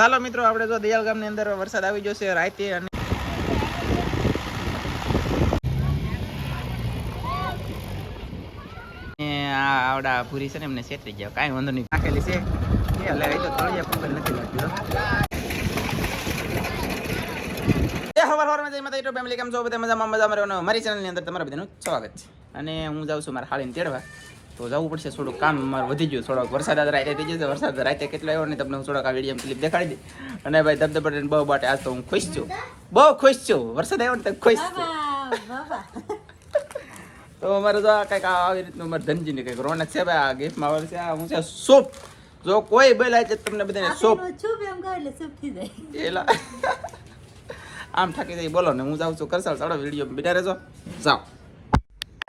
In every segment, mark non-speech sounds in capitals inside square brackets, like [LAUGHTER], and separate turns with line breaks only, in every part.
ચાલો મિત્રો, આપણે જો દયાલ ગામની અંદર વરસાદ આવી જશે રાતે અને એમને છેતરી ગયા. કાંઈ વાંધો નહીં. નાખેલી છે. એટલે ફેમિલી કેમ છો? બધા મજામાં મજામાં રહેવાનું. અંદર તમારા સ્વાગત અને હું જાઉં છું મારા હાળીને તેડવા. તો જવું પડશે થોડુંક કામ મારે વધી ગયું થોડોક વરસાદ આજ રાતે થઈ જશે વરસાદ રાતે કેટલો આવ્યો ને તમને હું થોડોક આ વીડિયો ક્લિપ દેખાડી દઈ અને ભાઈ ધબધબટ બહુ બાટે આજ તો હું ખુશ છું. બહુ ખુશ છું. વરસાદ આવ્યો ને તો ખુશ છું. તો અમારે તો આ કંઈક આ આવી રીતનું અમારે ધનજીની કંઈક રોનક છે ભાઈ આ ગિફ્ટમાં આવે છે આ હું છે સૂપ. જો કોઈ બોલાય છે તમને બધાને સૂપ. એલા. આમ થાકી જાય બોલો ને હું જાઉં છું. કરસાલ ચાલો વીડિયો બીટા રહેજો જાઓ.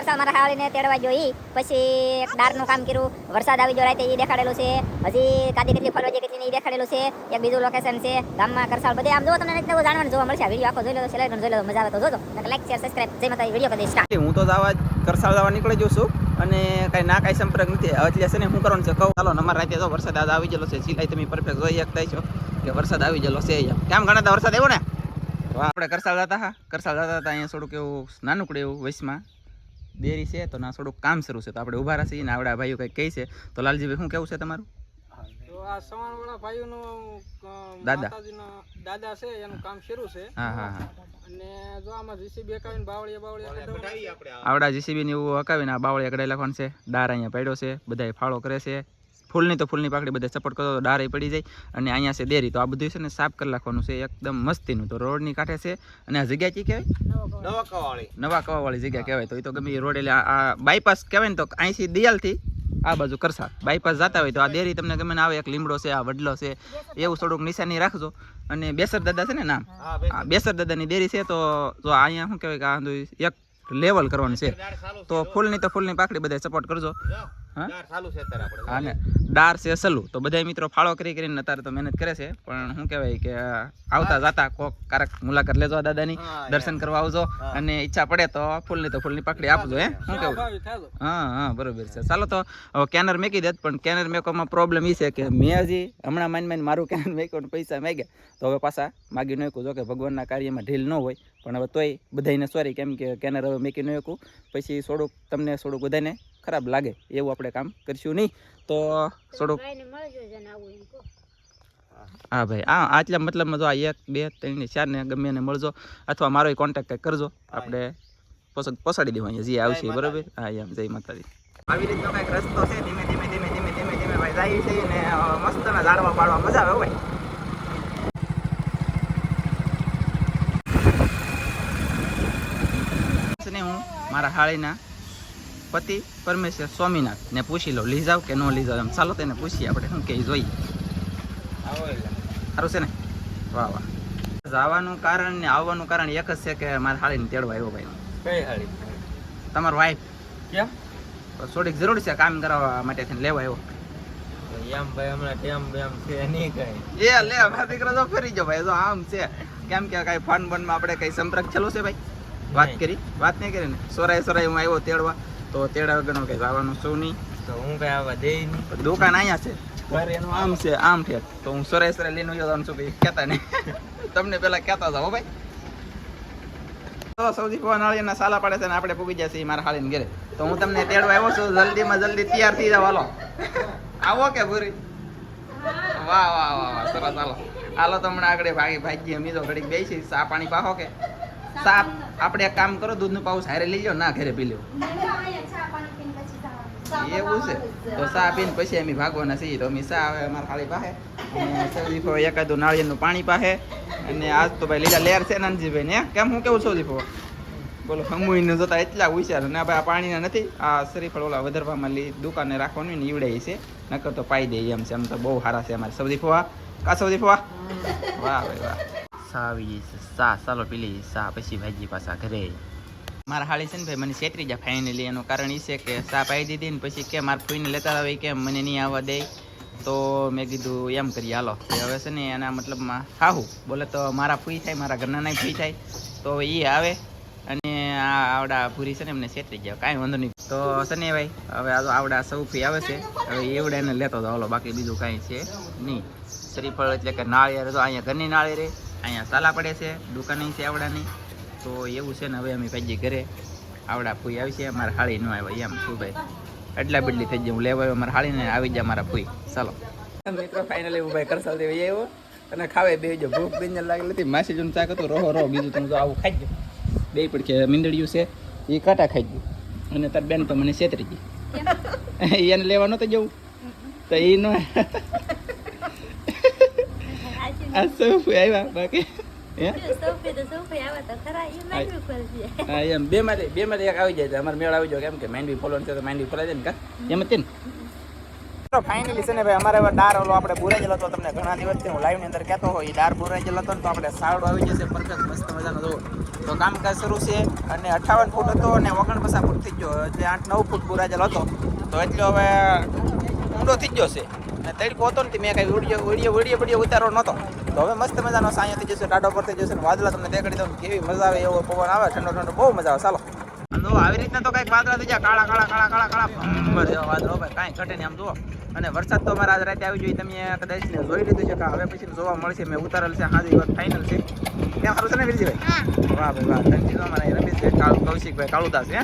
વરસાદ મારા હાળીને તેડવા જોઈ, પછી એક દારનું કામ કર્યું. વરસાદ આવી ગયો, રાતે એ દેખાડેલું છે. હજી કાદી કેટલી ફરવા જઈ કેટલી એ દેખાડેલું છે. એક બીજું લોકેશન છે, ગામમાં કરસાળ બધે. આમ જો તમને નવું જાણવાનું. જોવા મળશે વીડિયો આખો. જોઈ લો સેલેક્ટ જોઈ લો, મજા આવે તો જોજો. લાઈક શેર સબસ્ક્રાઈબ જય માતા વીડિયો કરી સ્ટાર્ટ
હું તો જવા કરસાળ જવા નીકળી જઉં છું અને કાંઈ ના કાંઈ સંપર્ક નથી. એટલે છે ને શું કરવાનું છે? કહું ચાલો અમારા રાતે તો વરસાદ આજ આવી ગયેલો છે. સિલાઈ તમે પરફેક્ટ જોઈ શકતા છો કે વરસાદ આવી ગયેલો છે કેમ ઘણા વરસાદ આવ્યો ને? આપણે કરસાળ જતા હા કરસાળ જતા હતા, અહીંયા થોડુંક એવું નાનકડું એવું વયસમાં. દેરી છે તો ના થોડુંક કામ શરૂ છે. તો આપણે ઊભા રહીએ ને આવડા ભાઈઓ કંઈક કહે છે તો લાલજીભાઈ શું કેવું છે તમારું?
તો આ સવાણવાળા ભાઈઓનું
દાદા.
દાદા છે એનું કામ શરૂ છે.
હા હા હા.
અને જો આમાં જીસીબી હકાવીને બાવળિયા બાવળિયા
આવડા જીસીબી ને એવું હકાવીને આ બાવળિયા કડાઈ લખવાનું છે. દાર અહીંયા પડ્યો છે બધાય ફાળો કરે છે. ફૂલની તો ફૂલની પાકડી બધા સપોર્ટ કરો તો ડારે પડી જાય. અને અહીંયા છે દેરી તો આ બધું છે ને સાફ કરી નાખવાનું છે એકદમ મસ્તીનું. તો રોડની કાંઠે છે અને આ જગ્યા કઈ કહેવાય? નવા કવાવાળી જગ્યા કહેવાય. તો એ તો ગમે એ રોડ એટલે આ- આ બાયપાસ કહેવાય ને તો અહીંથી દિયાલથી આ બાજુ કરશા બાયપાસ જતા હોય તો આ દેરી તમને ગમે ને આવે એક લીમડો છે આ વડલો છે એવું થોડુંક નિશાની રાખજો. અને બેસર દાદા છે ને નામ હા બેસર. દાદાની દેરી છે તો જો અહીંયા શું કહેવાય કે આ એક લેવલ કરવાનું છે. તો ફૂલની તો ફૂલની પાકડી બધા સપોર્ટ કરજો. હા? હા ને. ડાર છે સલું. તો બધા મિત્રો ફાળો કરી કરીને અત્યારે તો મહેનત કરે છે. પણ શું કહેવાય કે આવતા જાતા કોક કારક મુલાકાત લેજો દાદાની. દર્શન કરવા આવજો. અને ઈચ્છા પડે તો ફૂલની તો ફૂલની પકડી આપજો હે? શું કેવું હા હા બરોબર છે. ચાલો તો કેનર મેકી દેત પણ કેનર મેકવામાં પ્રોબ્લેમ એ છે કે મેં હજી હમણાં માન માન મારું કેનર મેક્યું પૈસા માગ્યા. તો હવે પાછા માગી નાખ્યું જો કે ભગવાનના કાર્યમાં ઢીલ ન હોય. પણ હવે તોય બધાને સોરી કેમ કે કેનર હવે મેકી નાખ્યું. પછી થોડુંક તમને થોડુંક બધાને ખરાબ લાગે એવું આપણે કામ કરશું નહીં. તો થોડુંક હા ભાઈ આ આટલા મતલબમાં જો આ એક બે ત્રણ ને ચાર ને ગમે એને મળજો. અથવા મારો કોન્ટેક્ટ કંઈક કરજો. આપણે પસાડી દેવું અહીંયા જે આવશે બરાબર? હા એમ જય માતાજી. આવી રીતનો કંઈક રસ્તો છે ધીમે ધીમે ધીમે ધીમે ધીમે ધીમે ભાઈ જાય છે ને મસ્તના ઝાડવા પાડવા મજા આવે ભાઈ. છે ને હું મારા હાળીના પતિ પરમેશ્વર સ્વામીનાથ. ને પૂછી લો લઈ જાવ કે ન લઈ જાવ એમ ચાલો તેને પૂછીએ આપણે શું કે જોઈએ. સારું છે ને? વાહ વાહ. જવાનું કારણ ને આવવાનું કારણ એક જ છે કે મારે હાળીને તેડવા આવ્યો ભાઈ તમારો વાઈફ
કેમ?
થોડીક જરૂર છે કામ કરાવવા માટે થઈને લેવા આવ્યો.
એમ ભાઈ હમણાં ટેમ બેમ છે નહીં કઈ.
એ લે મારા દીકરા તો ફરી જો ભાઈ જો આમ છે. કેમ કે કઈ ફોન બોનમાં આપણે કઈ સંપર્ક ચાલુ છે ભાઈ? વાત કરી? વાત નહીં કરી ને? સોરાય સોરાય હું આવ્યો તેડવા. તો તેડા વગરનું કઈ જવાનું શું નહીં.
તો હું કઈ આવા દે નહીં.
દુકાન અહીંયા છે. ઘર એનું આમ છે આમ છે. તો હું સરે સરે લઈને જવાનું છું ભાઈ કહેતા નહીં. [LAUGHS] તમને પેલા કહેતા જાઓ ભાઈ. તો સૌથી પવન હાળીના સાલા પડે છે ને આપણે પૂગી જશે મારા હાલીને ઘરે. તો હું તમને તેડવા આવ્યો છું જલ્દીમાં જલ્દી તૈયાર થઈ જાવ હાલો. આવો કે ભૂરી? વાહ વાહ વાહ વાહ સરસ હાલો. હાલો તમને આગળ ભાગી ભાગી અમી તો ઘડીક બેસી ચા પાણી પાહો કે. ચા આપણે એક કામ કરો, દૂધનું પાઉસ હારે લઈ લો ના ઘરે પી લો એવું છે. તો સા પીને પછી અમે ભાગવાના છીએ. તો અમે સા આવે અમારા ખાલી પાસે. અને સૌદીફો એકાદું નાળિયેરનું પાણી પાસે. અને આજ તો ભાઈ લીલા લેર છે નાનજીભાઈ ને. કેમ, હું કેવું સૌદીફો બોલો હમુઈને જોતા એટલા હોશિયાર. ને ભાઈ આ પાણીના નથી, આ શરીફળ ઓલા વધારવામાં લઈ દુકાને રાખવાનું ને ઈવડે છે. નકર તો પાઈ દે એમ છે. એમ તો બહુ સારા છે અમારે. સૌદી ફોવા કા ફોવા વાહ ભાઈ વાહ. સા ગઈ સા ચાલો પેલી સા પછી ભાજી પાછા ઘરે મારા હાળી છે ને ભાઈ મને છેતરી જાય ફાઇનલી, એનું કારણ એ છે કે સા પાઈ દીધી ને પછી કે મારા ફૂઈને લેતા આવે કે મને નહીં આવવા દે. તો મેં કીધું, એમ કરીએ હાલો. હવે છે ને એના મતલબમાં હાહું. બોલે તો મારા ફૂઈ થાય, મારા ઘરના નાય ફૂઈ થાય. તો એ આવે અને આ આવડા પૂરી છે ને એમને છેતરી ગયા. કાંઈ વાંધો નહીં. તો સને ભાઈ, હવે આવડા સૌથી આવે છે. હવે એવડા એને લેતો હતો હાલો, બાકી બીજું કાંઈ છે નહીં. શ્રીફળ એટલે કે નાળિયેર તો અહીંયા ઘરની નાળિયેર અહીંયા સાલા પડે છે દુકાને છે આવડાની. તો એવું છે ને હવે અમે ભાઈ ઘરે આવડા ફૂઈ આવી છે મારા હાળી ન આવ્યા એમ શું ભાઈ? એટલા બદલી થઈ જાય હું લેવા આવ્યો મારા હાળીને આવી જાય મારા ફૂઈ. ચાલો. મિત્રો ફાઇનલી હું ભાઈ કરસાલ દેવી આવ્યો. અને ખાવે બે જો ભૂખ બેન લાગેલી હતી માસી જોઈને ચાક હતું રોહો રહો બીજું તમે તો આવું ખાઈ ગયો. બે કે મીંદડિયું છે એ કાંટા ખાઈ ગયું. અને તાર બેન તો મને છેતરી ગઈ. [LAUGHS] એને લેવા નહોતું જવું. તો એ નો આ સોફી આવ્યા બાકી. બે માંથી બે માંથી એક આવી જાય તો અમારે મેળ આવી જાય. કેમ કે માંડવી ફોલવાનું છે તો માંડવી ફોલાય જાય ને એમ જ ફાઇનલી છે ને ભાઈ અમારે હવે ડાર ઓલો આપણે બુરાજેલો હતો તમને ઘણા દિવસથી હું લાઈવની અંદર કહેતો હોય એ ડાર બુરાજેલો હતો ને તો આપણે સાવડો આવી જશે પરફેક્ટ મસ્ત મજાનો. જો તો કામકાજ શરૂ છે અને અઠાવન ફૂટ હતો અને ઓગણપચાસ ફૂટ થઈ ગયો એટલે આઠ નવ ફૂટ બુરાજેલો હતો. તો એટલો હવે ઊંડો થઈ ગયો છે અને તડકો હતો ને મેં કાંઈ વીડિયો વીડિયો વીડિયો વીડિયો ઉતારો નહોતો. તો હવે મસ્ત મજાનો સાંયો થઈ જશે ટાઢો પર થઈ જશે ને વાદળા તમને દેખાડી દઉં કેવી મજા આવે એવો પવન આવે ઠંડો ઠંડો બહુ મજા આવે. ચાલો. અને જુઓ આવી રીતના તો કંઈક વાદળા થઈ જાય કાળા કાળા કાળા કાળા કાળા ભંબર જેવા વાદળો ભાઈ કાંઈ ઘટે નહીં આમ જુઓ. અને વરસાદ તો અમારા આજ રાતે આવી જોઈએ તમે કદાચ ને જોઈ લીધું છે કે હવે પછી જોવા મળશે મેં ઉતારેલ છે હાજી વાત ફાઇનલ છે. ત્યાં સારું છે ને વિરજીભાઈ? વાહ ભાઈ વાહ ધનજી તો અમારા રમેશભાઈ કૌશિકભાઈ કાળુદાસ હે?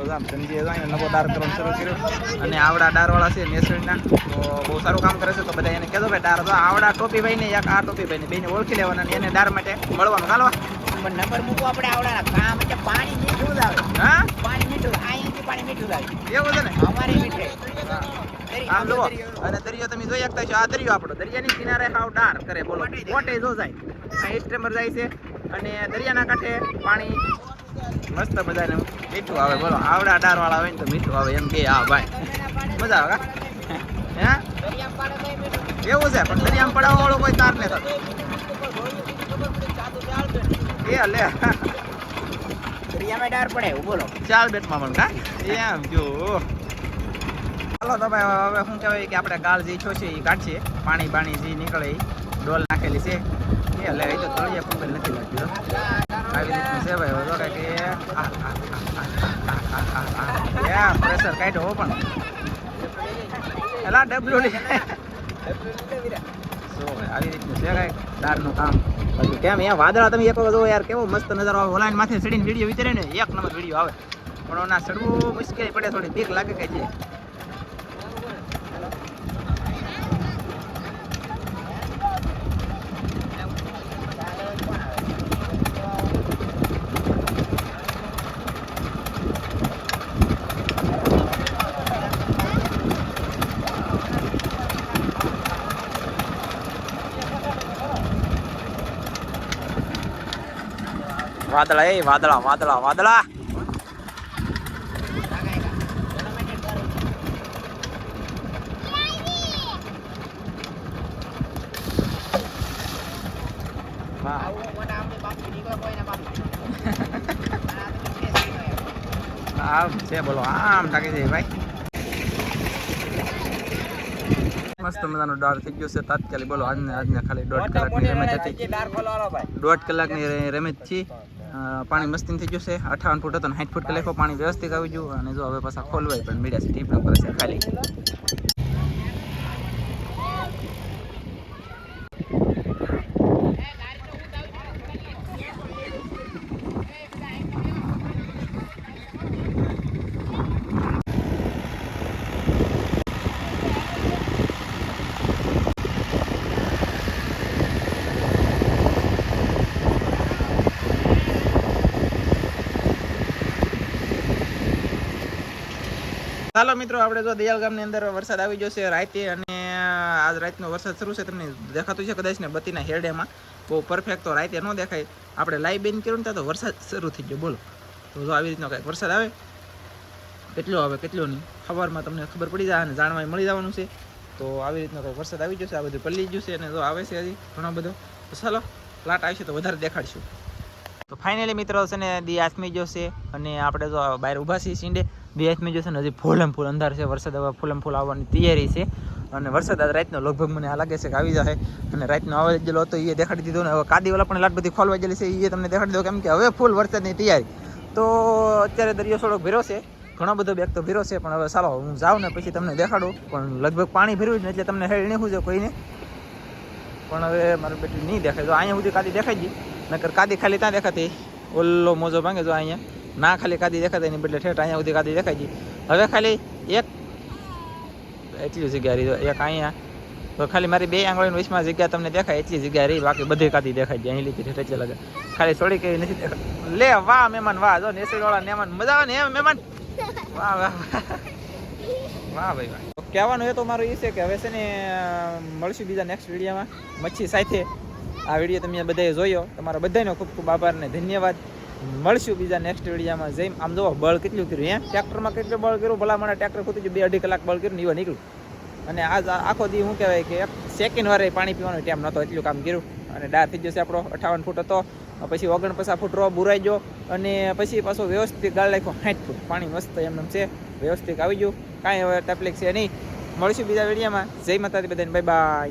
તો આમ ધનજીએ તો નવો ડાર કરવાનું શરૂ કર્યો. અને આવડા ડારવાળા છે નેસરીના તો બહુ સારું કામ કરે છે તો બધા એને કહેજો ભાઈ ડાર તો આવડા ટોપી ભાઈને એક આ ટોપી ભાઈને બેને ઓળખી લેવાના અને એને ડાર માટે મળવાનું.
પણ નંબર મૂકો આપણે આવડા કામ એટલે પાણી મીઠું લાવે
હા?
પાણી મીઠું. અહીંથી પાણી મીઠું લાવે
એવું છે ને?
અમારે મીઠે.
આમ જુઓ. અને દરિયો તમે જોઈ શકતા છો આ દરિયો આપણો. દરિયાની કિનારે હાવ ડાર કરે બોલો. કોટે જો. જાય આ સ્ટ્રેમર જાય છે. અને દરિયાના કાંઠે પાણી મસ્ત બધાને મીઠું આવે બોલો આવડા ડાર વાળા હોય ને તો મીઠું આવે. એમ કે હા ભાઈ. મજા આવે કા? હે? એવું છે પણ દરિયામાં પડાવવા વાળો કોઈ તાર નહીં થતો એ લે.
દરિયામાં ડાર પડે એવું બોલો.
ચાલ બેટમાં પણ કા? એમ જો. ચાલો તમે હવે શું કહેવાય કે આપણે ગાળ જે છો છે એ કાઢીએ. પાણી બાણી જે નીકળે એ ડોલ નાખેલી છે. એ લે એ તો તળિયા પંગલ નથી લાગતી. આવી રીતનું છે ભાઈ તો કાંઈક એ પ્રેશર કાઢ્યો હો પણ. એલા ડબલ્યુ લે સો આવી રીતનું છે કાંઈક દાળનું કામ? બાકી કેમ, અહીંયા વાદળા તમે એક વખત યાર, કેવો મસ્ત નજારો આવે. ઓલાઈન માથે ચડીને વીડિયો વિતરે ને, એક નંબર વીડિયો આવે. પણ ઓના ચડવું મુશ્કેલી પડે, થોડી બીક લાગે કે છે. વાદળા એ વાદળા વાદળા વાદળા. આમ છે બોલો આમ થાકી જાય ભાઈ. મસ્ત મજાનો ડાર થઈ ગયો છે તાત્કાલિક બોલો આજને આજને ખાલી દોઢ કલાકની રમત હતી. દોઢ કલાકની રમત છે. અ, પાણી મસ્તી થઈ છે. અઠાવન ફૂટ હતો ને સાઠ ફૂટ કલાકો પાણી વ્યવસ્થિત આવી ગયું. અને જો હવે પાછા ખોલવાય, પણ મીડિયા છે ટીપણું કરે છે ખાલી. ચાલો મિત્રો, આપણે જો દયાલ ગામની અંદર વરસાદ આવી જશે રાતે અને આજ રાતનો વરસાદ શરૂ છે, તમને દેખાતું છે કદાચ ને બત્તીના હેરડેમાં. બહુ પરફેક્ટ તો રાતે ન દેખાય. આપણે લાઈવ બેન કર્યું ત્યાં તો વરસાદ શરૂ થઈ ગયો, બોલો. તો જો આવી રીતનો કાંઈક વરસાદ આવે, કેટલો આવે, કેટલો નહીં. સવારમાં તમને ખબર પડી જાય અને જાણવા મળી જવાનું છે. તો આવી રીતનો કંઈક વરસાદ આવી જશે આ બધું પલ્લી છે અને જો આવે છે હજી ઘણો બધો. તો ચાલો પ્લાટ આવશે તો વધારે દેખાડશું. તો ફાઇનલી મિત્રો છે ને દી આસમી જોશે અને આપણે જો બહાર ઊભા છીએ સીંડે દી આસમી જોશે ને હજી ફૂલમ ફૂલ અંધાર છે. વરસાદ હવે ફૂલમ ફૂલ આવવાની તૈયારી છે અને વરસાદ આજ રાતનો લગભગ મને આ લાગે છે કે આવી જશે અને રાતનો આવે જેલો હતો એ દેખાડી દીધો ને, હવે કાદીવાલા પણ લાટ બધી ખોલવા ગયેલી છે એ તમને દેખાડી દો કેમ કે હવે ફૂલ વરસાદની તૈયારી. તો અત્યારે દરિયો થોડોક ભીરો છે, ઘણો બધો બેગ તો ભીરો છે, પણ હવે ચાલો, હું જાઉં ને પછી તમને દેખાડું. પણ લગભગ પાણી ભર્યું જ ને એટલે તમને હેડ નહીં હું કોઈને. પણ હવે મારું બેટરી નહીં દેખાય. તો અહીંયા સુધી કાદી દેખાઈ ગઈ. નકર કાદી ખાલી ત્યાં દેખાતી. ઓલ્લો મોજો ભાંગે જો અહીંયા. ના ખાલી કાદી દેખાતી, એની બદલે ઠેઠ અહીંયા સુધી કાદી દેખાય હવે ખાલી એક એટલી જગ્યા રહી એક અહીંયા. તો ખાલી મારી બે આંગળીની વચમાં જગ્યા તમને દેખાય, એટલી જગ્યા રહી, બાકી બધી કાદી દેખાય જાય અહીં લીધી ઠેઠ લાગે ખાલી થોડીક એવી નથી દેખાય લે, વાહ, મહેમાન, વાહ, જો નેસડી વાળા મહેમાન. મજા આવે ને એમ મહેમાન? વાહ વાહ વાહ. ભાઈ, વાહ. કહેવાનું એ તો મારું એ છે કે હવે છે ને મળશું બીજા નેક્સ્ટ વિડીયોમાં મચ્છી સાથે. આ વીડિયો તમે બધાએ જોયો. તમારા બધાનો ખૂબ ખૂબ આભાર ને ધન્યવાદ. મળશું બીજા નેક્સ્ટ વિડીયામાં. જઈ આમ જોવો, બળ કેટલું કર્યું, હે? ટ્રેક્ટરમાં કેટલું બળ કર્યું? ભલા મને ટ્રેક્ટર ખોતું જ બે અઢી કલાક બળ કર્યું ને એવા નીકળ્યું. અને આજ આખો દી શું કહેવાય કે એક સેકન્ડ વારે પાણી પીવાનો ટાઈમ નહોતો એટલું કામ કર્યું. અને ડાર થઈ જશે આપણો અઠાવન ફૂટ હતો. પછી ઓગણપચાસ ફૂટ રો બુરાઈ ગયો. અને પછી પાછો વ્યવસ્થિત ગાળ નાખ્યો, સાઠ ફૂટ. પાણી મસ્ત એમને છે. વ્યવસ્થિત આવી ગયું. કાંઈ હવે તકલીફ છે નહીં. મળશું બીજા વિડીયામાં. જય માતાજી બધાને. Bye bye